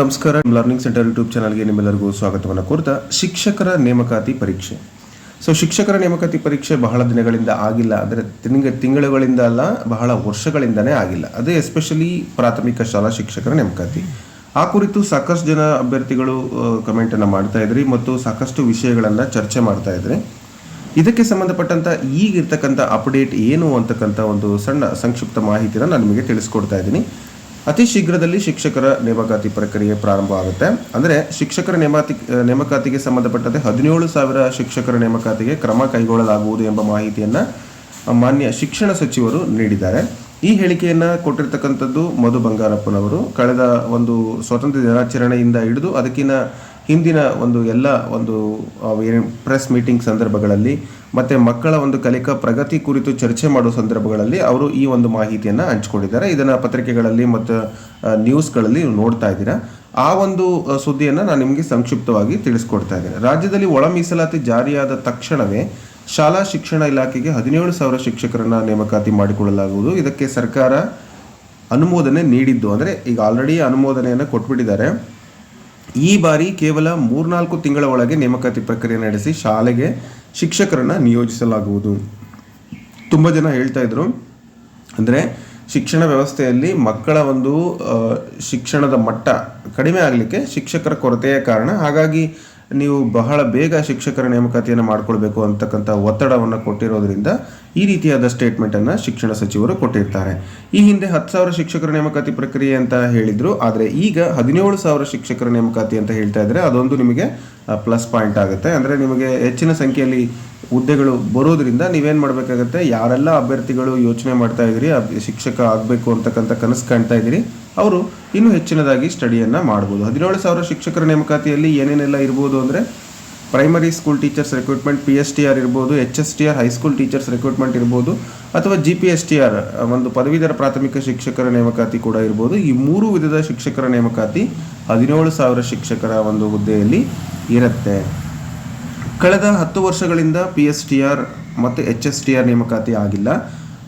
ನಮಸ್ಕಾರ learning centre YouTube ಚಾನಲ್ಗೆ ನಿಮ್ಮೆಲ್ಲರಿಗೂ ಸ್ವಾಗತವನ್ನು ಕೋರ್ತಾ ಶಿಕ್ಷಕರ ನೇಮಕಾತಿ ಪರೀಕ್ಷೆ. ಸೊ ಶಿಕ್ಷಕರ ನೇಮಕಾತಿ ಪರೀಕ್ಷೆ ಬಹಳ ದಿನಗಳಿಂದ ಆಗಿಲ್ಲ ಅಂದರೆ ತಿಂಗ ತಿಂಗಳುಗಳಿಂದ ಅಲ್ಲ, ಬಹಳ ವರ್ಷಗಳಿಂದನೇ ಆಗಿಲ್ಲ. ಅದೇ ಎಸ್ಪೆಷಲಿ ಪ್ರಾಥಮಿಕ ಶಾಲಾ ಶಿಕ್ಷಕರ ನೇಮಕಾತಿ. ಆ ಕುರಿತು ಸಾಕಷ್ಟು ಜನ ಅಭ್ಯರ್ಥಿಗಳು ಕಮೆಂಟನ್ನು ಮಾಡ್ತಾ ಇದ್ರಿ ಮತ್ತು ಸಾಕಷ್ಟು ವಿಷಯಗಳನ್ನು ಚರ್ಚೆ ಮಾಡ್ತಾ ಇದ್ರಿ. ಇದಕ್ಕೆ ಸಂಬಂಧಪಟ್ಟಂಥ ಈಗಿರ್ತಕ್ಕಂಥ ಅಪ್ಡೇಟ್ ಏನು ಅಂತಕ್ಕಂಥ ಒಂದು ಸಣ್ಣ ಸಂಕ್ಷಿಪ್ತ ಮಾಹಿತಿನ ನಾನು ನಿಮಗೆ ತಿಳಿಸ್ಕೊಡ್ತಾ ಇದ್ದೀನಿ. ಅತಿ ಶೀಘ್ರದಲ್ಲಿ ಶಿಕ್ಷಕರ ನೇಮಕಾತಿ ಪ್ರಕ್ರಿಯೆ ಪ್ರಾರಂಭ ಆಗುತ್ತೆ. ಅಂದರೆ ಶಿಕ್ಷಕರ ನೇಮಾತಿ ನೇಮಕಾತಿಗೆ ಸಂಬಂಧಪಟ್ಟಂತೆ ಹದಿನೇಳು ಸಾವಿರ ಶಿಕ್ಷಕರ ನೇಮಕಾತಿಗೆ ಕ್ರಮ ಕೈಗೊಳ್ಳಲಾಗುವುದು ಎಂಬ ಮಾಹಿತಿಯನ್ನು ಮಾನ್ಯ ಶಿಕ್ಷಣ ಸಚಿವರು ನೀಡಿದ್ದಾರೆ. ಈ ಹೇಳಿಕೆಯನ್ನು ಕೊಟ್ಟಿರ್ತಕ್ಕಂಥದ್ದು ಮಧು ಬಂಗಾರಪ್ಪನವರು. ಕಳೆದ ಒಂದು ಸ್ವಾತಂತ್ರ್ಯ ದಿನಾಚರಣೆಯಿಂದ ಹಿಡಿದು ಅದಕ್ಕಿಂತ ಹಿಂದಿನ ಒಂದು ಎಲ್ಲ ಒಂದು ಪ್ರೆಸ್ ಮೀಟಿಂಗ್ ಸಂದರ್ಭಗಳಲ್ಲಿ ಮತ್ತು ಮಕ್ಕಳ ಒಂದು ಕಲಿಕಾ ಪ್ರಗತಿ ಕುರಿತು ಚರ್ಚೆ ಮಾಡುವ ಸಂದರ್ಭಗಳಲ್ಲಿ ಅವರು ಈ ಒಂದು ಮಾಹಿತಿಯನ್ನು ಹಂಚಿಕೊಂಡಿದ್ದಾರೆ. ಇದನ್ನು ಪತ್ರಿಕೆಗಳಲ್ಲಿ ಮತ್ತು ನ್ಯೂಸ್ಗಳಲ್ಲಿ ನೋಡ್ತಾ ಇದ್ದೀರಾ. ಆ ಒಂದು ಸುದ್ದಿಯನ್ನು ನಾನು ನಿಮಗೆ ಸಂಕ್ಷಿಪ್ತವಾಗಿ ತಿಳಿಸ್ಕೊಡ್ತಾ ಇದ್ದೇನೆ. ರಾಜ್ಯದಲ್ಲಿ ಒಳ ಮೀಸಲಾತಿ ಜಾರಿಯಾದ ತಕ್ಷಣವೇ ಶಾಲಾ ಶಿಕ್ಷಣ ಇಲಾಖೆಗೆ ಹದಿನೇಳು ಸಾವಿರ ಶಿಕ್ಷಕರನ್ನ ನೇಮಕಾತಿ ಮಾಡಿಕೊಳ್ಳಲಾಗುವುದು. ಇದಕ್ಕೆ ಸರ್ಕಾರ ಅನುಮೋದನೆ ನೀಡಿದ್ದು ಅಂದರೆ ಈಗ ಆಲ್ರೆಡಿ ಅನುಮೋದನೆಯನ್ನು ಕೊಟ್ಬಿಟ್ಟಿದ್ದಾರೆ. ಈ ಬಾರಿ ಕೇವಲ ಮೂರ್ನಾಲ್ಕು ತಿಂಗಳ ಒಳಗೆ ನೇಮಕಾತಿ ಪ್ರಕ್ರಿಯೆ ನಡೆಸಿ ಶಾಲೆಗೆ ಶಿಕ್ಷಕರನ್ನು ನಿಯೋಜಿಸಲಾಗುವುದು. ತುಂಬ ಜನ ಹೇಳ್ತಾ ಇದ್ರು. ಅಂದರೆ ಶಿಕ್ಷಣ ವ್ಯವಸ್ಥೆಯಲ್ಲಿ ಮಕ್ಕಳ ಒಂದು ಶಿಕ್ಷಣದ ಮಟ್ಟ ಕಡಿಮೆ ಆಗಲಿಕ್ಕೆ ಶಿಕ್ಷಕರ ಕೊರತೆಯ ಕಾರಣ. ಹಾಗಾಗಿ ನೀವು ಬಹಳ ಬೇಗ ಶಿಕ್ಷಕರ ನೇಮಕಾತಿಯನ್ನು ಮಾಡಿಕೊಳ್ಬೇಕು ಅಂತಕ್ಕಂಥ ಒತ್ತಡವನ್ನು ಕೊಟ್ಟಿರೋದ್ರಿಂದ ಈ ರೀತಿಯಾದ ಸ್ಟೇಟ್ಮೆಂಟನ್ನು ಶಿಕ್ಷಣ ಸಚಿವರು ಕೊಟ್ಟಿರ್ತಾರೆ. ಈ ಹಿಂದೆ ಹತ್ತು ಸಾವಿರ ಶಿಕ್ಷಕರ ನೇಮಕಾತಿ ಪ್ರಕ್ರಿಯೆ ಅಂತ ಹೇಳಿದ್ರು. ಆದರೆ ಈಗ ಹದಿನೇಳು ಸಾವಿರ ಶಿಕ್ಷಕರ ನೇಮಕಾತಿ ಅಂತ ಹೇಳ್ತಾ ಇದ್ರೆ ಅದೊಂದು ನಿಮಗೆ ಪ್ಲಸ್ ಪಾಯಿಂಟ್ ಆಗುತ್ತೆ. ಅಂದರೆ ನಿಮಗೆ ಹೆಚ್ಚಿನ ಸಂಖ್ಯೆಯಲ್ಲಿ ಹುದ್ದೆಗಳು ಬರೋದ್ರಿಂದ ನೀವೇನು ಮಾಡಬೇಕಾಗತ್ತೆ? ಯಾರೆಲ್ಲ ಅಭ್ಯರ್ಥಿಗಳು ಯೋಚನೆ ಮಾಡ್ತಾ ಇದ್ದೀರಿ ಶಿಕ್ಷಕ ಆಗಬೇಕು ಅಂತಕ್ಕಂಥ ಕನಸು ಕಾಣ್ತಾ ಇದ್ದೀರಿ, ಅವರು ಇನ್ನೂ ಹೆಚ್ಚಿನದಾಗಿ ಸ್ಟಡಿಯನ್ನು ಮಾಡ್ಬೋದು. ಹದಿನೇಳು ಸಾವಿರ ಶಿಕ್ಷಕರ ನೇಮಕಾತಿಯಲ್ಲಿ ಏನೇನೆಲ್ಲ ಇರ್ಬೋದು ಅಂದರೆ primary school teachers recruitment P S T R ಇರ್ಬೋದು H S T R high school teachers recruitment ಇರ್ಬೋದು, ಅಥವಾ G P S T R ಒಂದು ಪದವೀಧರ ಪ್ರಾಥಮಿಕ ಶಿಕ್ಷಕರ ನೇಮಕಾತಿ ಕೂಡ ಇರ್ಬೋದು. ಈ ಮೂರು ವಿಧದ ಶಿಕ್ಷಕರ ನೇಮಕಾತಿ ಹದಿನೇಳು ಸಾವಿರ ಶಿಕ್ಷಕರ ಒಂದು ಹುದ್ದೆಯಲ್ಲಿ ಇರುತ್ತೆ. ಕಳೆದ ಹತ್ತು ವರ್ಷಗಳಿಂದ ಪಿ ಎಸ್ ಟಿ ಆರ್ ಮತ್ತು ಎಚ್ ಎಸ್ ಟಿ ಆರ್ ನೇಮಕಾತಿ ಆಗಿಲ್ಲ.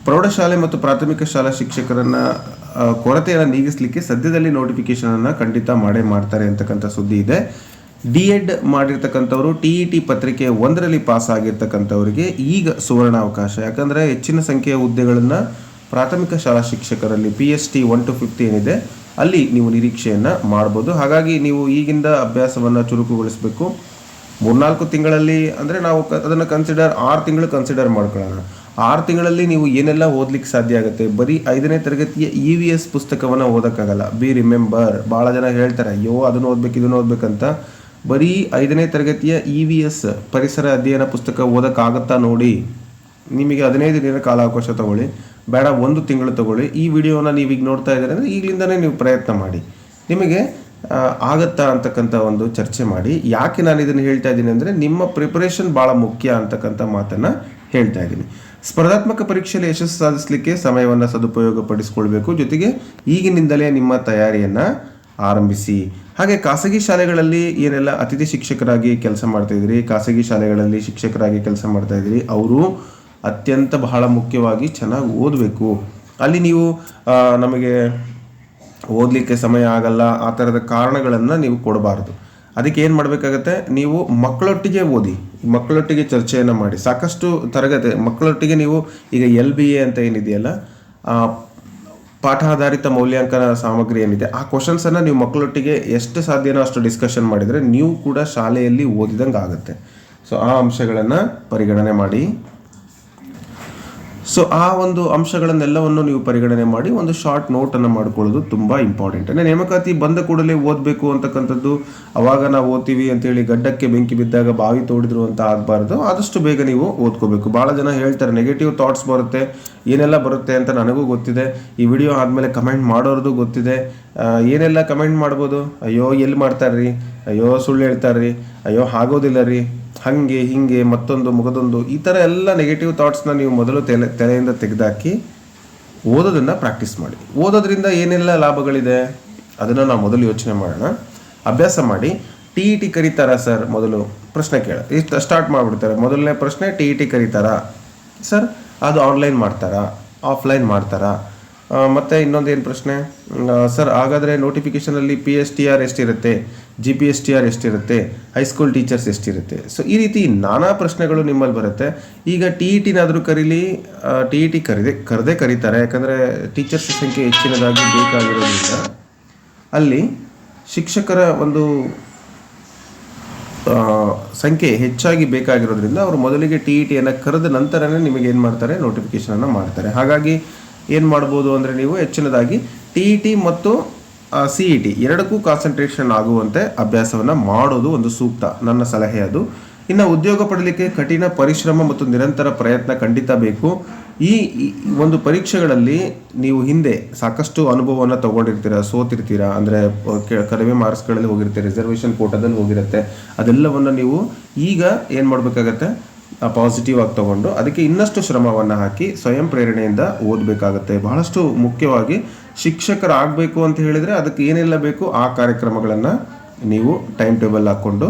ಪ್ರೌಢಶಾಲೆ ಮತ್ತು ಪ್ರಾಥಮಿಕ ಶಾಲಾ ಶಿಕ್ಷಕರನ್ನು ಕೊರತೆಯನ್ನು ನೀಗಿಸಲಿಕ್ಕೆ ಸದ್ಯದಲ್ಲಿ ನೋಟಿಫಿಕೇಶನನ್ನು ಖಂಡಿತ ಮಾಡೇ ಮಾಡ್ತಾರೆ ಅಂತಕ್ಕಂಥ ಸುದ್ದಿ ಇದೆ. ಡಿ ಎಡ್ ಮಾಡಿರ್ತಕ್ಕಂಥವ್ರು ಟಿ ಇ ಟಿ ಪತ್ರಿಕೆ ಒಂದರಲ್ಲಿ ಪಾಸ್ ಆಗಿರ್ತಕ್ಕಂಥವರಿಗೆ ಈಗ ಸುವರ್ಣಾವಕಾಶ. ಯಾಕಂದರೆ ಹೆಚ್ಚಿನ ಸಂಖ್ಯೆಯ ಹುದ್ದೆಗಳನ್ನು ಪ್ರಾಥಮಿಕ ಶಾಲಾ ಶಿಕ್ಷಕರಲ್ಲಿ P S T one to fifty ಏನಿದೆ, ಅಲ್ಲಿ ನೀವು ನಿರೀಕ್ಷೆಯನ್ನು ಮಾಡ್ಬೋದು. ಹಾಗಾಗಿ ನೀವು ಈಗಿಂದ ಅಭ್ಯಾಸವನ್ನು ಚುರುಕುಗೊಳಿಸಬೇಕು. ಮೂರ್ನಾಲ್ಕು ತಿಂಗಳಲ್ಲಿ, ಅಂದರೆ ನಾವು ಅದನ್ನು ಕನ್ಸಿಡರ್ ಆರು ತಿಂಗಳು ಕನ್ಸಿಡರ್ ಮಾಡ್ಕೊಳ್ಳೋಣ. ಆರು ತಿಂಗಳಲ್ಲಿ ನೀವು ಏನೆಲ್ಲ ಓದಲಿಕ್ಕೆ ಸಾಧ್ಯ ಆಗುತ್ತೆ? ಬರೀ ಐದನೇ ತರಗತಿಯ ಇ ವಿ ಎಸ್ ಪುಸ್ತಕವನ್ನು ಓದೋಕ್ಕಾಗಲ್ಲ. ಬಿ ರಿಮೆಂಬರ್ ಭಾಳ ಜನ ಹೇಳ್ತಾರೆ, ಅಯ್ಯೋ, ಅದನ್ನು ಓದ್ಬೇಕು, ಇದನ್ನು ಓದ್ಬೇಕಂತ ಬರೀ ಐದನೇ ತರಗತಿಯ ಇ ವಿ ಎಸ್ ಪರಿಸರ ಅಧ್ಯಯನ ಪುಸ್ತಕ ಓದೋಕ್ಕಾಗತ್ತಾ ನೋಡಿ, ನಿಮಗೆ ಹದಿನೈದು ದಿನ ಕಾಲಾವಕಾಶ ತಗೊಳ್ಳಿ, ಬೇಡ ಒಂದು ತಿಂಗಳು ತಗೊಳ್ಳಿ. ಈ ವಿಡಿಯೋನ ನೀವೀಗ ನೋಡ್ತಾ ಇದ್ದೀರಿ ಅಂದರೆ ಈಗಲಿಂದನೇ ನೀವು ಪ್ರಯತ್ನ ಮಾಡಿ. ನಿಮಗೆ ಆಗತ್ತಾ ಅಂತಕ್ಕಂಥ ಒಂದು ಚರ್ಚೆ ಮಾಡಿ. ಯಾಕೆ ನಾನು ಇದನ್ನು ಹೇಳ್ತಾ ಇದ್ದೀನಿ ಅಂದರೆ ನಿಮ್ಮ ಪ್ರಿಪರೇಷನ್ ಭಾಳ ಮುಖ್ಯ ಅಂತಕ್ಕಂಥ ಮಾತನ್ನು ಹೇಳ್ತಾ ಇದ್ದೀನಿ. ಸ್ಪರ್ಧಾತ್ಮಕ ಪರೀಕ್ಷೆಯಲ್ಲಿ ಯಶಸ್ಸು ಸಾಧಿಸಲಿಕ್ಕೆ ಸಮಯವನ್ನು ಸದುಪಯೋಗ ಪಡಿಸ್ಕೊಳ್ಬೇಕು ಜೊತೆಗೆ ಈಗಿನಿಂದಲೇ ನಿಮ್ಮ ತಯಾರಿಯನ್ನು ಆರಂಭಿಸಿ. ಹಾಗೆ ಖಾಸಗಿ ಶಾಲೆಗಳಲ್ಲಿ ಏನೆಲ್ಲ ಅತಿಥಿ ಶಿಕ್ಷಕರಾಗಿ ಕೆಲಸ ಮಾಡ್ತಾ ಇದ್ರಿ, ಖಾಸಗಿ ಶಾಲೆಗಳಲ್ಲಿ ಶಿಕ್ಷಕರಾಗಿ ಕೆಲಸ ಮಾಡ್ತಾ ಇದ್ರಿ, ಅವರು ಅತ್ಯಂತ ಬಹಳ ಮುಖ್ಯವಾಗಿ ಚೆನ್ನಾಗಿ ಓದಬೇಕು. ಅಲ್ಲಿ ನೀವು ನಮಗೆ ಓದಲಿಕ್ಕೆ ಸಮಯ ಆಗಲ್ಲ, ಆ ಥರದ ಕಾರಣಗಳನ್ನು ನೀವು ಕೊಡಬಾರ್ದು. ಅದಕ್ಕೆ ಏನು ಮಾಡಬೇಕಾಗತ್ತೆ, ನೀವು ಮಕ್ಕಳೊಟ್ಟಿಗೆ ಓದಿ, ಮಕ್ಕಳೊಟ್ಟಿಗೆ ಚರ್ಚೆಯನ್ನು ಮಾಡಿ. ಸಾಕಷ್ಟು ತರಗತಿ, ಮಕ್ಕಳೊಟ್ಟಿಗೆ ನೀವು ಈಗ ಎಲ್ ಬಿ ಎ ಅಂತ ಏನಿದೆಯಲ್ಲ ಆ, ಪಾಠಾಧಾರಿತ ಮೌಲ್ಯಾಂಕನ ಸಾಮಗ್ರಿ ಏನಿದೆ ಆ ಕ್ವಶನ್ಸನ್ನು ನೀವು ಮಕ್ಕಳೊಟ್ಟಿಗೆ ಎಷ್ಟು ಸಾಧ್ಯನೋ ಅಷ್ಟು ಡಿಸ್ಕಷನ್ ಮಾಡಿದರೆ ನೀವು ಕೂಡ ಶಾಲೆಯಲ್ಲಿ ಓದಿದಂಗೆ ಆಗುತ್ತೆ ಸೊ ಆ ಅಂಶಗಳನ್ನು ಪರಿಗಣನೆ ಮಾಡಿ. ಸೊ ಆ ಒಂದು ಅಂಶಗಳನ್ನೆಲ್ಲವನ್ನು ನೀವು ಪರಿಗಣನೆ ಮಾಡಿ ಒಂದು ಶಾರ್ಟ್ ನೋಟನ್ನು ಮಾಡ್ಕೊಳ್ಳೋದು ತುಂಬ ಇಂಪಾರ್ಟೆಂಟ್ ಅಂದರೆ ನೇಮಕಾತಿ ಬಂದ ಕೂಡಲೇ ಓದಬೇಕು ಅಂತಕ್ಕಂಥದ್ದು, ಅವಾಗ ನಾವು ಓದ್ತೀವಿ ಅಂತೇಳಿ ಗಡ್ಡಕ್ಕೆ ಬೆಂಕಿ ಬಿದ್ದಾಗ ಬಾವಿ ತೋಡಿದ್ರು ಅಂತ ಆಗಬಾರ್ದು, ಆದಷ್ಟು ಬೇಗ ನೀವು ಓದ್ಕೋಬೇಕು. ಭಾಳ ಜನ ಹೇಳ್ತಾರೆ ನೆಗೆಟಿವ್ ಥಾಟ್ಸ್ ಬರುತ್ತೆ, ಏನೆಲ್ಲ ಬರುತ್ತೆ ಅಂತ ನನಗೂ ಗೊತ್ತಿದೆ. ಈ ವಿಡಿಯೋ ಆದಮೇಲೆ ಕಮೆಂಟ್ ಮಾಡೋರ್ದು ಗೊತ್ತಿದೆ. ಏನೆಲ್ಲ ಕಮೆಂಟ್ ಮಾಡ್ಬೋದು? ಅಯ್ಯೋ, ಎಲ್ಲಿ ಮಾಡ್ತಾರ್ರಿ? ಅಯ್ಯೋ, ಸುಳ್ಳು ಹೇಳ್ತಾರ್ರಿ? ಅಯ್ಯೋ, ಆಗೋದಿಲ್ಲ ರೀ. ಹಾಗೆ, ಹಿಂಗೆ, ಮತ್ತೊಂದು ಮುಗದೊಂದು ಈ ಥರ ಎಲ್ಲ ನೆಗೆಟಿವ್ ಥಾಟ್ಸ್ನ ನೀವು ಮೊದಲು ತಲೆ, ತಲೆಯಿಂದ ತೆಗೆದಾಕಿ ಓದೋದನ್ನು ಪ್ರಾಕ್ಟೀಸ್ ಮಾಡಿ. ಓದೋದ್ರಿಂದ ಏನೆಲ್ಲ ಲಾಭಗಳಿದೆ? ಅದನ್ನು ನಾವು ಮೊದಲು ಯೋಚನೆ ಮಾಡೋಣ. ಅಭ್ಯಾಸ ಮಾಡಿ. ಟಿ ಇ ಟಿ ಕರೀತಾರಾ ಸರ್ ಮೊದಲು ಪ್ರಶ್ನೆ ಕೇಳ. ಇಷ್ಟು ಸ್ಟಾರ್ಟ್ ಮಾಡಿಬಿಡ್ತಾರೆ. ಮೊದಲನೇ ಪ್ರಶ್ನೆ ಟಿ ಇ ಟಿ ಕರೀತಾರಾ? ಸರ್ ಅದು ಆನ್ಲೈನ್ ಮಾಡ್ತಾರಾ? ಆಫ್ಲೈನ್ ಮಾಡ್ತಾರಾ? ಮತ್ತೆ ಇನ್ನೊಂದು ಏನು ಪ್ರಶ್ನೆ? ಸರ್, ಹಾಗಾದರೆ ನೋಟಿಫಿಕೇಷನಲ್ಲಿ ಪಿ ಎಸ್ ಟಿ ಆರ್ ಎಷ್ಟಿರುತ್ತೆ? G P S T R ಎಷ್ಟಿರುತ್ತೆ? ಹೈಸ್ಕೂಲ್ ಟೀಚರ್ಸ್ ಎಷ್ಟಿರುತ್ತೆ? ಸೊ ಈ ರೀತಿ ನಾನಾ ಪ್ರಶ್ನೆಗಳು ನಿಮ್ಮಲ್ಲಿ ಬರುತ್ತೆ. ಈಗ ಟಿ ಇ ಟಿನಾದರೂ ಕರೀಲಿ ಟಿ ಇ ಟಿ ಕರೆದೇ ಕರೆದೇ ಕರೀತಾರೆ. ಯಾಕಂದರೆ ಟೀಚರ್ಸ್ ಸಂಖ್ಯೆ ಹೆಚ್ಚಿನದಾಗಿ ಬೇಕಾಗಿರೋದ್ರಿಂದ. ಅಲ್ಲಿ ಶಿಕ್ಷಕರ ಒಂದು ಸಂಖ್ಯೆ ಹೆಚ್ಚಾಗಿ ಬೇಕಾಗಿರೋದ್ರಿಂದ ಅವರು ಮೊದಲಿಗೆ ಟಿ ಇ ಟಿಯನ್ನು ಕರೆದ ನಂತರನೇ ನಿಮಗೆ ಏನು ಮಾಡ್ತಾರೆ ನೋಟಿಫಿಕೇಶನನ್ನು ಮಾಡ್ತಾರೆ. ಹಾಗಾಗಿ ಏನು ಮಾಡ್ಬೋದು ಅಂದರೆ ನೀವು ಹೆಚ್ಚಿನದಾಗಿ ಟಿ ಇ ಟಿ ಮತ್ತು ಸಿ ಇ ಟಿ ಎರಡಕ್ಕೂ ಕಾನ್ಸಂಟ್ರೇಷನ್ ಆಗುವಂತೆ ಅಭ್ಯಾಸವನ್ನು ಮಾಡೋದು ಒಂದು ಸೂಕ್ತ, ನನ್ನ ಸಲಹೆ ಅದು. ಇನ್ನು ಉದ್ಯೋಗ ಪಡಲಿಕ್ಕೆ ಕಠಿಣ ಪರಿಶ್ರಮ ಮತ್ತು ನಿರಂತರ ಪ್ರಯತ್ನ ಖಂಡಿತ ಬೇಕು. ಈ ಒಂದು ಪರೀಕ್ಷೆಗಳಲ್ಲಿ ನೀವು ಹಿಂದೆ ಸಾಕಷ್ಟು ಅನುಭವವನ್ನು ತಗೊಂಡಿರ್ತೀರ, ಸೋತಿರ್ತೀರಾ, ಅಂದರೆ ಕಡಿಮೆ ಮಾರ್ಕ್ಸ್ಗಳಲ್ಲಿ ಹೋಗಿರ್ತೀರ ರಿಸರ್ವೇಷನ್ ಕೋಟಾದಲ್ಲಿ ಹೋಗಿರುತ್ತೆ, ಅದೆಲ್ಲವನ್ನು ನೀವು ಈಗ ಏನು ಮಾಡಬೇಕಾಗತ್ತೆ? ಪಾಸಿಟಿವ್ ಆಗಿ ತಗೊಂಡು ಅದಕ್ಕೆ ಇನ್ನಷ್ಟು ಶ್ರಮವನ್ನು ಹಾಕಿ ಸ್ವಯಂ ಪ್ರೇರಣೆಯಿಂದ ಓದಬೇಕಾಗತ್ತೆ. ಬಹಳಷ್ಟು ಮುಖ್ಯವಾಗಿ ಶಿಕ್ಷಕರಾಗಬೇಕು ಅಂತ ಹೇಳಿದರೆ ಅದಕ್ಕೆ ಏನೆಲ್ಲ ಬೇಕು ಆ ಕಾರ್ಯಕ್ರಮಗಳನ್ನು ನೀವು ಟೈಮ್ ಟೇಬಲ್ ಹಾಕ್ಕೊಂಡು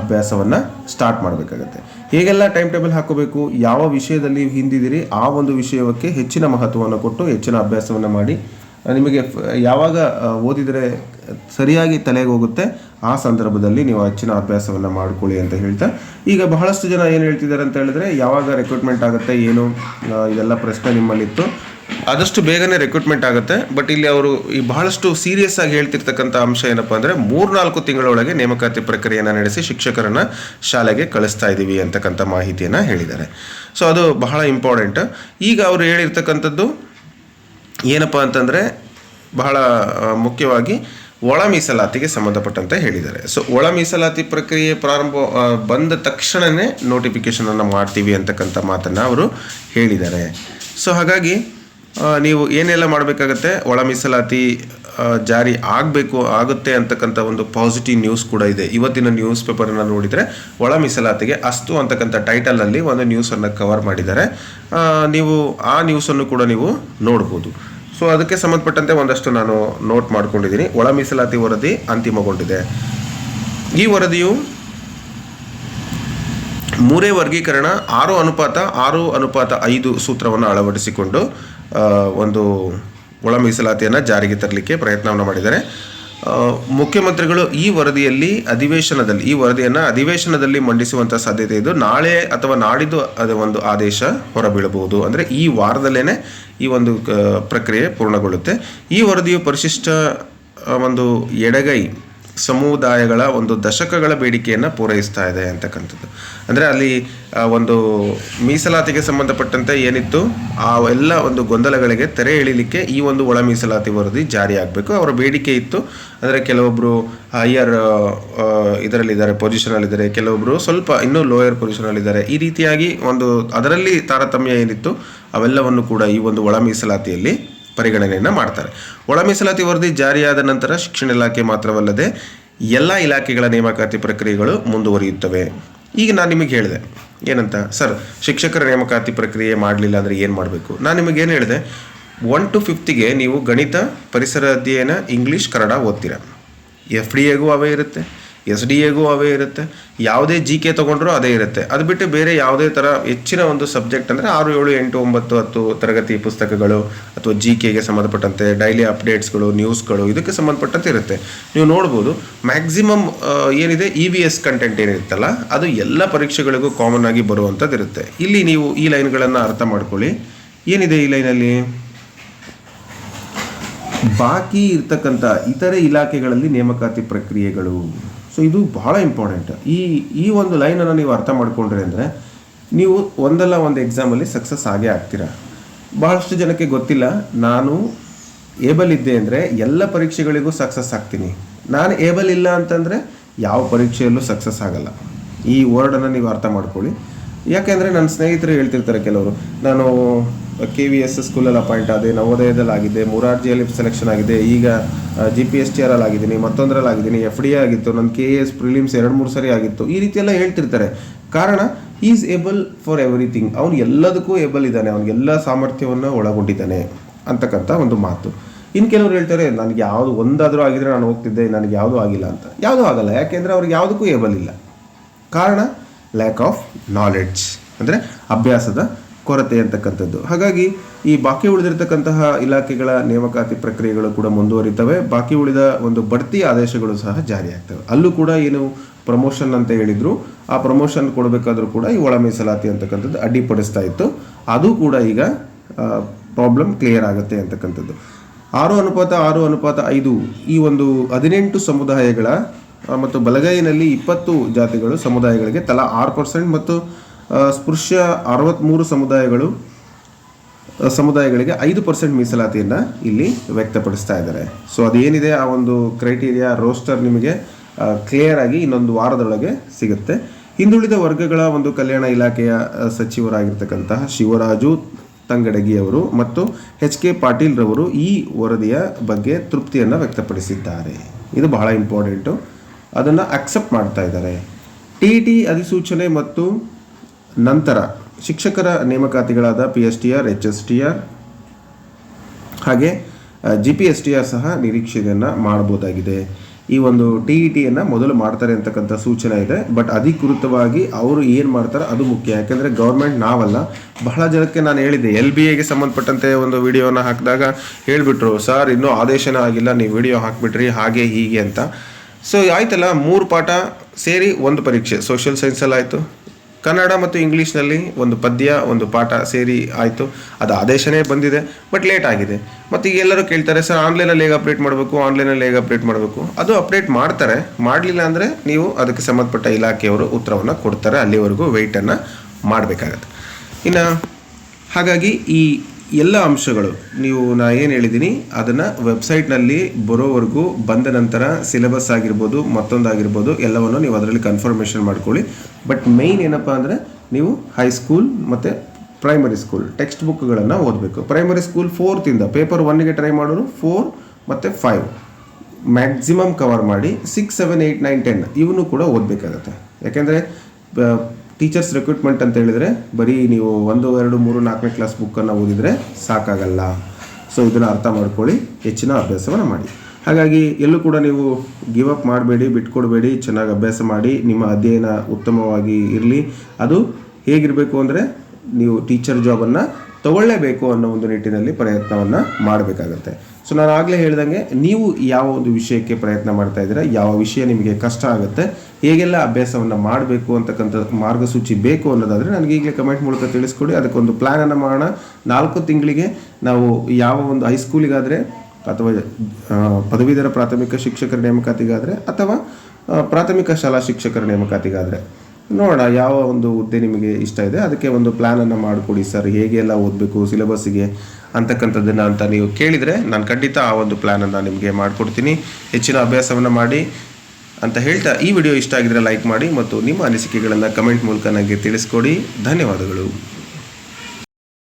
ಅಭ್ಯಾಸವನ್ನು ಸ್ಟಾರ್ಟ್ ಮಾಡಬೇಕಾಗತ್ತೆ. ಹೇಗೆಲ್ಲ ಟೈಮ್ ಟೇಬಲ್ ಹಾಕೋಬೇಕು ಯಾವ ವಿಷಯದಲ್ಲಿ ಹಿಂದಿದ್ದೀರಿ? ಆ ಒಂದು ವಿಷಯಕ್ಕೆ ಹೆಚ್ಚಿನ ಮಹತ್ವವನ್ನು ಕೊಟ್ಟು ಹೆಚ್ಚಿನ ಅಭ್ಯಾಸವನ್ನು ಮಾಡಿ. ನಿಮಗೆ ಯಾವಾಗ ಓದಿದರೆ ಸರಿಯಾಗಿ ತಲೆಗೆ ಹೋಗುತ್ತೆ ಆ ಸಂದರ್ಭದಲ್ಲಿ ನೀವು ಹೆಚ್ಚಿನ ಅಭ್ಯಾಸವನ್ನು ಮಾಡ್ಕೊಳ್ಳಿ ಅಂತ ಹೇಳ್ತಾ, ಈಗ ಬಹಳಷ್ಟು ಜನ ಏನು ಹೇಳ್ತಿದ್ದಾರೆ ಅಂತ ಹೇಳಿದ್ರೆ, ಯಾವಾಗ ರೆಕ್ರೂಟ್ಮೆಂಟ್ ಆಗುತ್ತೆ, ಏನು ಇದೆಲ್ಲ ಪ್ರಶ್ನೆ ನಿಮ್ಮಲ್ಲಿತ್ತು. ಆದಷ್ಟು ಬೇಗನೆ ರೆಕ್ರೂಟ್ಮೆಂಟ್ ಆಗುತ್ತೆ ಬಟ್ ಇಲ್ಲಿ ಅವರು ಈ ಬಹಳಷ್ಟು ಸೀರಿಯಸ್ ಆಗಿ ಹೇಳ್ತಿರ್ತಕ್ಕಂಥ ಅಂಶ ಏನಪ್ಪಾ ಅಂದರೆ, ಮೂರ್ನಾಲ್ಕು ತಿಂಗಳೊಳಗೆ ನೇಮಕಾತಿ ಪ್ರಕ್ರಿಯೆಯನ್ನು ನಡೆಸಿ ಶಿಕ್ಷಕರನ್ನ ಶಾಲೆಗೆ ಕಳಿಸ್ತಾ ಇದ್ದೀವಿ ಅಂತಕ್ಕಂಥ ಮಾಹಿತಿಯನ್ನು ಹೇಳಿದ್ದಾರೆ. ಸೊ ಅದು ಬಹಳ ಇಂಪಾರ್ಟೆಂಟ್ ಈಗ ಅವರು ಹೇಳಿರ್ತಕ್ಕಂಥದ್ದು ಏನಪ್ಪ ಅಂತಂದರೆ, ಬಹಳ ಮುಖ್ಯವಾಗಿ ಒಳ ಮೀಸಲಾತಿಗೆ ಸಂಬಂಧಪಟ್ಟಂತೆ ಹೇಳಿದ್ದಾರೆ. ಸೊ ಒಳ ಮೀಸಲಾತಿ ಪ್ರಕ್ರಿಯೆ ಪ್ರಾರಂಭ ಬಂದ ತಕ್ಷಣವೇ ನೋಟಿಫಿಕೇಷನನ್ನು ಮಾಡ್ತೀವಿ ಅಂತಕ್ಕಂಥ ಮಾತನ್ನು ಅವರು ಹೇಳಿದ್ದಾರೆ. ಸೊ ಹಾಗಾಗಿ ನೀವು ಏನೆಲ್ಲ ಮಾಡಬೇಕಾಗತ್ತೆ? ಒಳ ಮೀಸಲಾತಿ ಜಾರಿ ಆಗಬೇಕು, ಆಗುತ್ತೆ ಅಂತಕ್ಕಂಥ ಒಂದು ಪಾಸಿಟಿವ್ ನ್ಯೂಸ್ ಕೂಡ ಇದೆ. ಇವತ್ತಿನ ನ್ಯೂಸ್ ಪೇಪರನ್ನು ನೋಡಿದರೆ ಒಳ ಮೀಸಲಾತಿಗೆ ಅಸ್ತು ಅಂತಕ್ಕಂಥ ಟೈಟಲಲ್ಲಿ ಒಂದು ನ್ಯೂಸನ್ನು ಕವರ್ ಮಾಡಿದ್ದಾರೆ. ನೀವು ಆ ನ್ಯೂಸನ್ನು ಕೂಡ ನೀವು ನೋಡ್ಬೋದು. ಸೊ ಅದಕ್ಕೆ ಸಂಬಂಧಪಟ್ಟಂತೆ ಒಂದಷ್ಟು ನಾನು ನೋಟ್ ಮಾಡ್ಕೊಂಡಿದ್ದೀನಿ. ಒಳ ಮೀಸಲಾತಿ ವರದಿ ಅಂತಿಮಗೊಂಡಿದೆ. ಈ ವರದಿಯು ಮೂರೇ ವರ್ಗೀಕರಣ, ಆರು ಅನುಪಾತ ಆರು ಅನುಪಾತ ಐದು ಸೂತ್ರವನ್ನು ಅಳವಡಿಸಿಕೊಂಡು ಒಂದು ಒಳ ಮೀಸಲಾತಿಯನ್ನು ಜಾರಿಗೆ ತರಲಿಕ್ಕೆ ಪ್ರಯತ್ನವನ್ನು ಮಾಡಿದ್ದಾರೆ. ಮುಖ್ಯಮಂತ್ರಿಗಳು ಈ ವರದಿಯಲ್ಲಿ ಅಧಿವೇಶನದಲ್ಲಿ, ಈ ವರದಿಯನ್ನು ಅಧಿವೇಶನದಲ್ಲಿ ಮಂಡಿಸುವಂಥ ಸಾಧ್ಯತೆ ಇದ್ದು ನಾಳೆ ಅಥವಾ ನಾಡಿದ್ದು ಅದು ಒಂದು ಆದೇಶ ಹೊರಬೀಳಬಹುದು. ಅಂದರೆ ಈ ವಾರದಲ್ಲೇ ಈ ಒಂದು ಪ್ರಕ್ರಿಯೆ ಪೂರ್ಣಗೊಳ್ಳುತ್ತೆ. ಈ ವರದಿಯು ಪರಿಶಿಷ್ಟ ಒಂದು ಎಡಗೈ ಸಮುದಾಯಗಳ ಒಂದು ದಶಕಗಳ ಬೇಡಿಕೆಯನ್ನು ಪೂರೈಸ್ತಾ ಇದೆ ಅಂತಕ್ಕಂಥದ್ದು. ಅಂದರೆ ಅಲ್ಲಿ ಒಂದು ಮೀಸಲಾತಿಗೆ ಸಂಬಂಧಪಟ್ಟಂತೆ ಏನಿತ್ತು, ಆ ಎಲ್ಲ ಒಂದು ಗೊಂದಲಗಳಿಗೆ ತೆರೆ ಎಳಿಲಿಕ್ಕೆ ಈ ಒಂದು ಒಳ ಮೀಸಲಾತಿ ವರದಿ ಜಾರಿಯಾಗಬೇಕು ಅವರ ಬೇಡಿಕೆ ಇತ್ತು. ಅಂದರೆ ಕೆಲವೊಬ್ಬರು ಹೈಯರ್ ಇದರಲ್ಲಿದ್ದಾರೆ, ಪೊಸಿಷನಲ್ಲಿದ್ದಾರೆ. ಕೆಲವೊಬ್ಬರು ಸ್ವಲ್ಪ ಇನ್ನೂ ಲೋಯರ್ ಪೊಸಿಷನಲ್ಲಿದ್ದಾರೆ. ಈ ರೀತಿಯಾಗಿ ಒಂದು ಅದರಲ್ಲಿ ತಾರತಮ್ಯ ಏನಿತ್ತು, ಅವೆಲ್ಲವನ್ನು ಕೂಡ ಈ ಒಂದು ಒಳ ಮೀಸಲಾತಿಯಲ್ಲಿ ಪರಿಗಣನೆಯನ್ನು ಮಾಡ್ತಾರೆ. ಒಳ ಮೀಸಲಾತಿ ವರದಿ ಜಾರಿಯಾದ ನಂತರ ಶಿಕ್ಷಣ ಇಲಾಖೆ ಮಾತ್ರವಲ್ಲದೆ ಎಲ್ಲ ಇಲಾಖೆಗಳ ನೇಮಕಾತಿ ಪ್ರಕ್ರಿಯೆಗಳು ಮುಂದುವರಿಯುತ್ತವೆ. ಈಗ ನಾನು ನಿಮಗೆ ಹೇಳಿದೆ, ಏನಂತ? ಸರ್, ಶಿಕ್ಷಕರ ನೇಮಕಾತಿ ಪ್ರಕ್ರಿಯೆ ಮಾಡಲಿಲ್ಲ ಅಂದರೆ ಏನು ಮಾಡಬೇಕು? ನಾನು ನಿಮಗೆ ಏನು ಹೇಳಿದೆ, ಒನ್ ಟು ಫಿಫ್ತಿಗೆ ನೀವು ಗಣಿತ ಪರಿಸರ ಅಧ್ಯಯನ, ಇಂಗ್ಲೀಷ್, ಕನ್ನಡ ಓದ್ತೀರ. ಎಫ್ ಡಿ ಎಗೂ ಅವೇ ಇರುತ್ತೆ. ಎಸ್ ಡಿ ಎಗೂ ಅವೇ ಇರುತ್ತೆ. ಯಾವುದೇ ಜಿ ಕೆ ತೊಗೊಂಡ್ರೂ ಅದೇ ಇರುತ್ತೆ. ಅದು ಬಿಟ್ಟು ಬೇರೆ ಯಾವುದೇ ಥರ ಹೆಚ್ಚಿನ ಒಂದು ಸಬ್ಜೆಕ್ಟ್ ಅಂದರೆ ಆರು, ಏಳು, ಎಂಟು, ಒಂಬತ್ತು, ಹತ್ತು ತರಗತಿ ಪುಸ್ತಕಗಳು ಅಥವಾ ಜಿ ಕೆಗೆ ಸಂಬಂಧಪಟ್ಟಂತೆ ಡೈಲಿ ಅಪ್ಡೇಟ್ಸ್ಗಳು ನ್ಯೂಸ್ಗಳು ಇದಕ್ಕೆ ಸಂಬಂಧಪಟ್ಟಂತೆ ಇರುತ್ತೆ. ನೀವು ನೋಡ್ಬೋದು ಮ್ಯಾಕ್ಸಿಮಮ್ ಏನಿದೆ ಇ ವಿ ಎಸ್ ಕಂಟೆಂಟ್ ಏನಿರುತ್ತಲ್ಲ, ಅದು ಎಲ್ಲ ಪರೀಕ್ಷೆಗಳಿಗೂ ಕಾಮನ್ ಆಗಿ ಬರುವಂಥದ್ದು ಇರುತ್ತೆ. ಇಲ್ಲಿ ನೀವು ಈ ಲೈನ್ಗಳನ್ನು ಅರ್ಥ ಮಾಡ್ಕೊಳ್ಳಿ. ಏನಿದೆ ಈ ಲೈನಲ್ಲಿ? ಬಾಕಿ ಇರ್ತಕ್ಕಂಥ ಇತರೆ ಇಲಾಖೆಗಳಲ್ಲಿ ನೇಮಕಾತಿ ಪ್ರಕ್ರಿಯೆಗಳು. ಸೊ ಇದು ಬಹಳ ಇಂಪಾರ್ಟೆಂಟ್ ಈ ಈ ಒಂದು ಲೈನನ್ನು ನೀವು ಅರ್ಥ ಮಾಡಿಕೊಂಡ್ರಿ ಅಂದರೆ, ನೀವು ಒಂದಲ್ಲ ಒಂದು ಎಕ್ಸಾಮಲ್ಲಿ ಸಕ್ಸಸ್ ಆಗೇ ಆಗ್ತೀರಾ. ಬಹಳಷ್ಟು ಜನಕ್ಕೆ ಗೊತ್ತಿಲ್ಲ, ನಾನು ಏಬಲ್ ಇದ್ದೆ ಅಂದರೆ ಎಲ್ಲ ಪರೀಕ್ಷೆಗಳಿಗೂ ಸಕ್ಸಸ್ ಆಗ್ತೀನಿ. ನಾನು ಏಬಲ್ ಇಲ್ಲ ಅಂತಂದರೆ ಯಾವ ಪರೀಕ್ಷೆಯಲ್ಲೂ ಸಕ್ಸಸ್ ಆಗಲ್ಲ. ಈ ವರ್ಡನ್ನು ನೀವು ಅರ್ಥ ಮಾಡ್ಕೊಳ್ಳಿ. ಯಾಕೆಂದರೆ ನನ್ನ ಸ್ನೇಹಿತರು ಹೇಳ್ತಿರ್ತಾರೆ ಕೆಲವರು, ನಾನು ಕೆ ವಿ ಎಸ್ ಸ್ಕೂಲಲ್ಲಿ ಅಪಾಯಿಂಟ್ ಆದೆ ನವೋದಯದಲ್ಲಿ ಆಗಿದೆ ಮುರಾರ್ಜಿಯಲ್ಲಿ ಸೆಲೆಕ್ಷನ್ ಆಗಿದೆ, ಈಗ G P S T R ಆಗಿದ್ದೀನಿ ಮತ್ತೊಂದರಲ್ಲಿ ಆಗಿದ್ದೀನಿ ಎಫ್ ಡಿ ಆಗಿತ್ತು ನನ್ನ ಕೆ ಎಸ್ ಪ್ರಿಲಿಮ್ಸ್ ಎರಡು ಮೂರು ಸರಿ ಆಗಿತ್ತು, ಈ ರೀತಿ ಎಲ್ಲ ಹೇಳ್ತಿರ್ತಾರೆ. ಕಾರಣ ಈಸ್ ಏಬಲ್ ಫಾರ್ ಎವ್ರಿಥಿಂಗ್ ಅವನು ಎಲ್ಲದಕ್ಕೂ ಏಬಲ್ ಇದ್ದಾನೆ ಅವನಿಗೆಲ್ಲ ಸಾಮರ್ಥ್ಯವನ್ನು ಒಳಗೊಂಡಿದ್ದಾನೆ ಅಂತಕ್ಕಂಥ ಒಂದು ಮಾತು. ಇನ್ನು ಕೆಲವರು ಹೇಳ್ತಾರೆ, ನನಗೆ ಯಾವುದು ಒಂದಾದರೂ ಆಗಿದ್ರೆ ನಾನು ಹೋಗ್ತಿದ್ದೆ, ನನಗೆ ಯಾವುದೂ ಆಗಿಲ್ಲ ಅಂತ. ಯಾವುದೂ ಆಗಲ್ಲ, ಯಾಕೆಂದರೆ ಅವ್ರಿಗೆ ಯಾವುದಕ್ಕೂ ಏಬಲ್ ಇಲ್ಲ. ಕಾರಣ ಲ್ಯಾಕ್ ಆಫ್ ನಾಲೆಡ್ಜ್ ಅಂದರೆ, ಅಭ್ಯಾಸದ ಕೊರತೆ ಅಂತಕ್ಕಂಥದ್ದು. ಹಾಗಾಗಿ ಈ ಬಾಕಿ ಉಳಿದಿರತಕ್ಕಂತಹ ಇಲಾಖೆಗಳ ನೇಮಕಾತಿ ಪ್ರಕ್ರಿಯೆಗಳು ಕೂಡ ಮುಂದುವರಿತವೆ. ಬಾಕಿ ಉಳಿದ ಒಂದು ಬಡ್ತಿ ಆದೇಶಗಳು ಸಹ ಜಾರಿಯಾಗ್ತವೆ ಅಲ್ಲೂ ಕೂಡ ಏನು ಪ್ರಮೋಷನ್ ಅಂತ ಹೇಳಿದ್ರು. ಆ ಪ್ರಮೋಷನ್ ಕೊಡಬೇಕಾದ್ರೂ ಕೂಡ ಈ ಒಳ ಮೀಸಲಾತಿ ಅಂತಕ್ಕಂಥದ್ದು ಅಡ್ಡಿಪಡಿಸ್ತಾ ಇತ್ತು. ಅದು ಕೂಡ ಈಗ ಪ್ರಾಬ್ಲಮ್ ಕ್ಲಿಯರ್ ಆಗುತ್ತೆ ಅಂತಕ್ಕಂಥದ್ದು. ಆರು ಅನುಪಾತ ಆರು ಅನುಪಾತ ಐದು ಈ ಒಂದು ಹದಿನೆಂಟು ಸಮುದಾಯಗಳ ಮತ್ತು ಬಲಗೈನಲ್ಲಿ ಇಪ್ಪತ್ತು ಜಾತಿಗಳು ಸಮುದಾಯಗಳಿಗೆ ತಲಾ ಆರು ಪರ್ಸೆಂಟ್ ಮತ್ತು ಸ್ಪೃಶ್ಯ ಅರವತ್ತ್ಮೂರು ಸಮುದಾಯಗಳು ಸಮುದಾಯಗಳಿಗೆ ಐದು ಪರ್ಸೆಂಟ್ ಮೀಸಲಾತಿಯನ್ನು ಇಲ್ಲಿ ವ್ಯಕ್ತಪಡಿಸ್ತಾ ಇದ್ದಾರೆ. ಸೊ ಅದೇನಿದೆ? ಆ ಒಂದು ಕ್ರೈಟೀರಿಯಾ ರೋಸ್ಟರ್ ನಿಮಗೆ ಕ್ಲಿಯರ್ ಆಗಿ ಇನ್ನೊಂದು ವಾರದೊಳಗೆ ಸಿಗುತ್ತೆ. ಹಿಂದುಳಿದ ವರ್ಗಗಳ ಒಂದು ಕಲ್ಯಾಣ ಇಲಾಖೆಯ ಸಚಿವರಾಗಿರ್ತಕ್ಕಂತಹ ಶಿವರಾಜು ತಂಗಡಗಿ ಅವರು ಮತ್ತು ಎಚ್ ಕೆ ಪಾಟೀಲ್ ರವರು ಈ ವರದಿಯ ಬಗ್ಗೆ ತೃಪ್ತಿಯನ್ನು ವ್ಯಕ್ತಪಡಿಸಿದ್ದಾರೆ. ಇದು ಬಹಳ ಇಂಪಾರ್ಟೆಂಟು ಅದನ್ನು ಅಕ್ಸೆಪ್ಟ್ ಮಾಡ್ತಾ ಇದ್ದಾರೆ. ಟಿ ಟಿ ಅಧಿಸೂಚನೆ ಮತ್ತು ನಂತರ ಶಿಕ್ಷಕರ ನೇಮಕಾತಿಗಳಾದ P S T R H S T R ಹಾಗೆ G P S T R ಸಹ ನಿರೀಕ್ಷೆಯನ್ನು ಮಾಡಬಹುದಾಗಿದೆ. ಈ ಒಂದು ಟಿ ಇ ಟಿಯನ್ನು ಮೊದಲು ಮಾಡ್ತಾರೆ ಅಂತಕ್ಕಂಥ ಸೂಚನೆ ಇದೆ. ಬಟ್ ಅಧಿಕೃತವಾಗಿ ಅವರು ಏನು ಮಾಡ್ತಾರೆ ಅದು ಮುಖ್ಯ. ಯಾಕೆಂದರೆ ಗೌರ್ಮೆಂಟ್ ನಾವಲ್ಲ. ಬಹಳ ಜನಕ್ಕೆ ನಾನು ಹೇಳಿದ್ದೆ ಎಲ್ ಬಿ ಎಗೆ ಸಂಬಂಧಪಟ್ಟಂತೆ ಒಂದು ವಿಡಿಯೋನ ಹಾಕಿದಾಗ ಹೇಳಿಬಿಟ್ರು, ಸರ್, ಇನ್ನೂ ಆದೇಶನೇ ಆಗಿಲ್ಲ, ನೀವು ವಿಡಿಯೋ ಹಾಕಿಬಿಟ್ರಿ, ಹಾಗೆ, ಹೀಗೆ ಅಂತ. ಸೊ ಆಯ್ತಲ್ಲ, ಮೂರು ಪಾಠ ಸೇರಿ ಒಂದು ಪರೀಕ್ಷೆ. ಸೋಷಿಯಲ್ ಸೈನ್ಸಲ್ಲಿ ಆಯಿತು. ಕನ್ನಡ ಮತ್ತು ಇಂಗ್ಲೀಷ್ನಲ್ಲಿ ಒಂದು ಪದ್ಯ, ಒಂದು ಪಾಠ ಸೇರಿ ಆಯಿತು. ಅದು ಆದೇಶನೇ ಬಂದಿದೆ, ಬಟ್ ಲೇಟ್ ಆಗಿದೆ. ಮತ್ತು ಈಗ ಎಲ್ಲರೂ ಕೇಳ್ತಾರೆ, ಸರ್, ಆನ್ಲೈನಲ್ಲಿ ಹೇಗೆ ಅಪ್ಡೇಟ್ ಮಾಡಬೇಕು, ಆನ್ಲೈನಲ್ಲಿ ಹೇಗೆ ಅಪ್ಡೇಟ್ ಮಾಡಬೇಕು? ಅದು ಅಪ್ಡೇಟ್ ಮಾಡ್ತಾರೆ. ಮಾಡಲಿಲ್ಲ ಅಂದರೆ ನೀವು ಅದಕ್ಕೆ ಸಂಬಂಧಪಟ್ಟ ಇಲಾಖೆಯವರು ಉತ್ತರವನ್ನು ಕೊಡ್ತಾರೆ. ಅಲ್ಲಿವರೆಗೂ ವೆಯ್ಟನ್ನು ಮಾಡಬೇಕಾಗತ್ತೆ. ಇನ್ನು ಹಾಗಾಗಿ ಈ ಎಲ್ಲ ಅಂಶಗಳು. ನೀವು ನಾ ಏನು ಹೇಳಿದ್ದೀನಿ ಅದನ್ನು ವೆಬ್ಸೈಟ್ನಲ್ಲಿ ಬರೋವರೆಗೂ ಬಂದ ನಂತರ ಸಿಲೆಬಸ್ ಆಗಿರ್ಬೋದು, ಮತ್ತೊಂದಾಗಿರ್ಬೋದು, ಎಲ್ಲವನ್ನು ನೀವು ಅದರಲ್ಲಿ ಕನ್ಫರ್ಮೇಷನ್ ಮಾಡ್ಕೊಳ್ಳಿ. ಬಟ್ ಮೇಯ್ನ್ ಏನಪ್ಪ ಅಂದರೆ, ನೀವು ಹೈಸ್ಕೂಲ್ ಮತ್ತು ಪ್ರೈಮರಿ ಸ್ಕೂಲ್ ಟೆಕ್ಸ್ಟ್ ಬುಕ್ಗಳನ್ನು ಓದಬೇಕು. ಪ್ರೈಮರಿ ಸ್ಕೂಲ್ ಫೋರ್ತಿಂದ ಪೇಪರ್ ಒನ್ಗೆ ಟ್ರೈ ಮಾಡೋರು ಫೋರ್ ಮತ್ತು ಫೈವ್ ಮ್ಯಾಕ್ಸಿಮಮ್ ಕವರ್ ಮಾಡಿ six seven eight nine ten ಇವನು ಕೂಡ ಓದಬೇಕಾಗತ್ತೆ. ಯಾಕೆಂದರೆ ಟೀಚರ್ಸ್ ರಿಕ್ರೂಟ್ಮೆಂಟ್ ಅಂತ ಹೇಳಿದರೆ, ಬರೀ ನೀವು ಒಂದು, ಎರಡು, ಮೂರು, ನಾಲ್ಕನೇ ಕ್ಲಾಸ್ ಬುಕ್ಕನ್ನು ಓದಿದರೆ ಸಾಕಾಗಲ್ಲ. ಸೊ ಇದನ್ನು ಅರ್ಥ ಮಾಡ್ಕೊಳ್ಳಿ, ಹೆಚ್ಚಿನ ಅಭ್ಯಾಸವನ್ನು ಮಾಡಿ. ಹಾಗಾಗಿ, ಎಲ್ಲೂ ಕೂಡ ನೀವು ಗಿವ್ ಅಪ್ ಮಾಡಬೇಡಿ, ಬಿಟ್ಕೊಡ್ಬೇಡಿ, ಚೆನ್ನಾಗಿ ಅಭ್ಯಾಸ ಮಾಡಿ, ನಿಮ್ಮ ಅಧ್ಯಯನ ಉತ್ತಮವಾಗಿ ಇರಲಿ. ಅದು ಹೇಗಿರಬೇಕು ಅಂದರೆ, ನೀವು ಟೀಚರ್ ಜಾಬನ್ನು ತಗೊಳ್ಳೇಬೇಕು ಅನ್ನೋ ಒಂದು ನಿಟ್ಟಿನಲ್ಲಿ ಪ್ರಯತ್ನವನ್ನು ಮಾಡಬೇಕಾಗತ್ತೆ. ಸೊ ನಾನು ಆಗಲೇ ಹೇಳ್ದಂಗೆ, ನೀವು ಯಾವ ಒಂದು ವಿಷಯಕ್ಕೆ ಪ್ರಯತ್ನ ಮಾಡ್ತಾ ಇದ್ದೀರಾ, ಯಾವ ವಿಷಯ ನಿಮಗೆ ಕಷ್ಟ ಆಗುತ್ತೆ, ಹೇಗೆಲ್ಲ ಅಭ್ಯಾಸವನ್ನು ಮಾಡಬೇಕು ಅಂತಕ್ಕಂಥ ಮಾರ್ಗಸೂಚಿ ಬೇಕು ಅನ್ನೋದಾದರೆ ನನಗೆ ಈಗಲೇ ಕಮೆಂಟ್ ಮೂಲಕ ತಿಳಿಸ್ಕೊಡಿ. ಅದಕ್ಕೊಂದು ಪ್ಲ್ಯಾನನ್ನು ಮಾಡೋಣ. ನಾಲ್ಕು ತಿಂಗಳಿಗೆ ನಾವು ಯಾವ ಒಂದು ಹೈಸ್ಕೂಲಿಗಾದರೆ ಅಥವಾ ಪದವೀಧರ ಪ್ರಾಥಮಿಕ ಶಿಕ್ಷಕರ ನೇಮಕಾತಿಗಾದರೆ, ಅಥವಾ ಪ್ರಾಥಮಿಕ ಶಾಲಾ ಶಿಕ್ಷಕರ ನೇಮಕಾತಿಗಾದರೆ. ನೋಡೋಣ, ಯಾವ ಒಂದು ಹುದ್ದೆ ನಿಮಗೆ ಇಷ್ಟ ಇದೆ. ಅದಕ್ಕೆ ಒಂದು ಪ್ಲ್ಯಾನನ್ನು ಮಾಡಿಕೊಡಿ ಸರ್. ಹೇಗೆ ಎಲ್ಲ ಓದಬೇಕು ಸಿಲೆಬಸ್ಸಿಗೆ ಅಂತಕ್ಕಂಥದ್ದನ್ನು ಅಂತ ನೀವು ಕೇಳಿದರೆ ನಾನು ಖಂಡಿತ ಆ ಒಂದು ಪ್ಲ್ಯಾನನ್ನು ನಿಮಗೆ ಮಾಡಿಕೊಡ್ತೀನಿ. ಹೆಚ್ಚಿನ ಅಭ್ಯಾಸವನ್ನು ಮಾಡಿ ಅಂತ ಹೇಳ್ತಾ ಈ ವಿಡಿಯೋ ಇಷ್ಟ ಆಗಿದ್ರೆ ಲೈಕ್ ಮಾಡಿ ಮತ್ತು ನಿಮ್ಮ ಅನಿಸಿಕೆಗಳನ್ನು ಕಮೆಂಟ್ ಮೂಲಕ ನನಗೆ ತಿಳಿಸ್ಕೊಡಿ. ಧನ್ಯವಾದಗಳು.